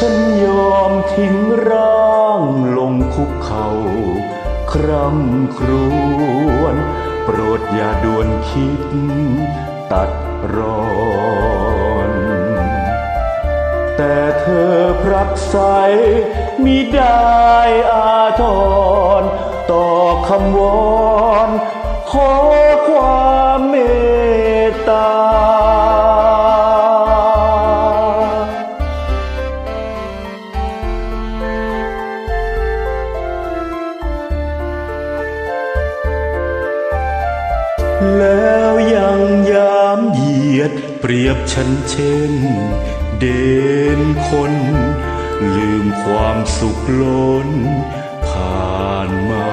ฉันยอมทิ้งร่างลงคุกเขาคร่ำครวญโปรดอย่าด่วนคิด ตัดรอน แต่เธอพรักใสมิได้อาทรต่อคำวอนขอความ แล้วยังยามเหยียด เปรียบฉันเช่น เด่นคน ลืมความสุขล้น ผ่านมา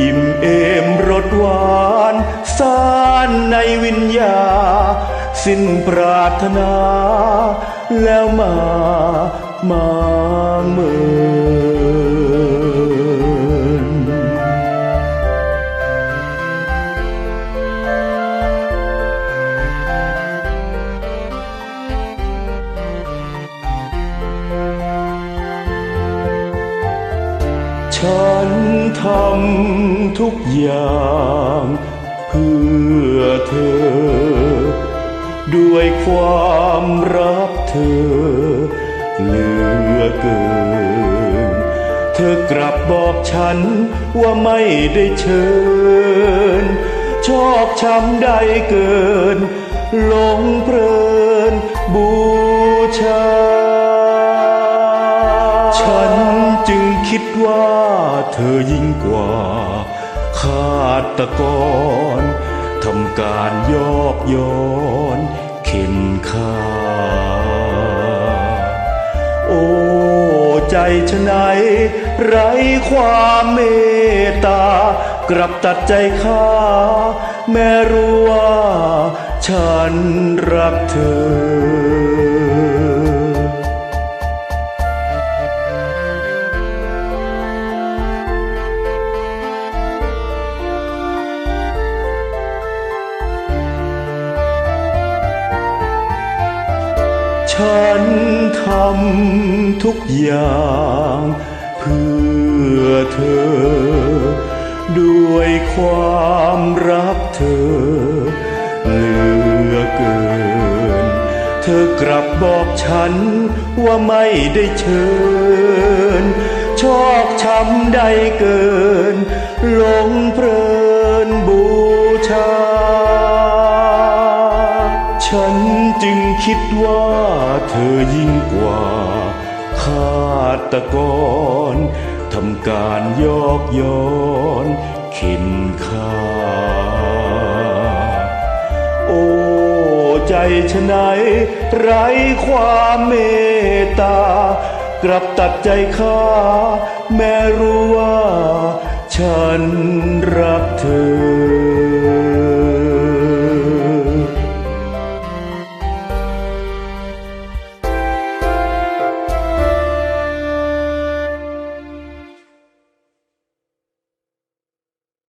อิ่มเอมรสหวานสานในวิญญา สิ้นปรารถนา แล้วมา มาเมิน ฉันทำทุกอย่างเพื่อเธอ ด้วยความรักเธอเหลือเกิน เธอกลับบอกฉันว่าไม่ได้เชิญ ชอบช้ำได้เกินหลงเพลินบู คิดว่าเธอยิ่งกว่าฆาตกรทำการยอกย้อนเข็นฆ่าโอ้ใจฉะไหนไรความเมตตากลับตัดใจข้าแม้รู้ว่าฉันรักเธอ ฉันทำทุกอย่างเพื่อเธอ ด้วยความรักเธอเหลือเกิน เธอกลับบอกฉันว่าไม่ได้เชิญ ชอกช้ำได้เกินหลงเพลินบูช คิดว่าเธอยิ่งกว่าฆาตกรทำการยอกย้อนเข็นฆ่าโอ้ใจฉะไหนไร้ความเมตตากลับตัดใจข้าแม้รู้ว่าฉันรัก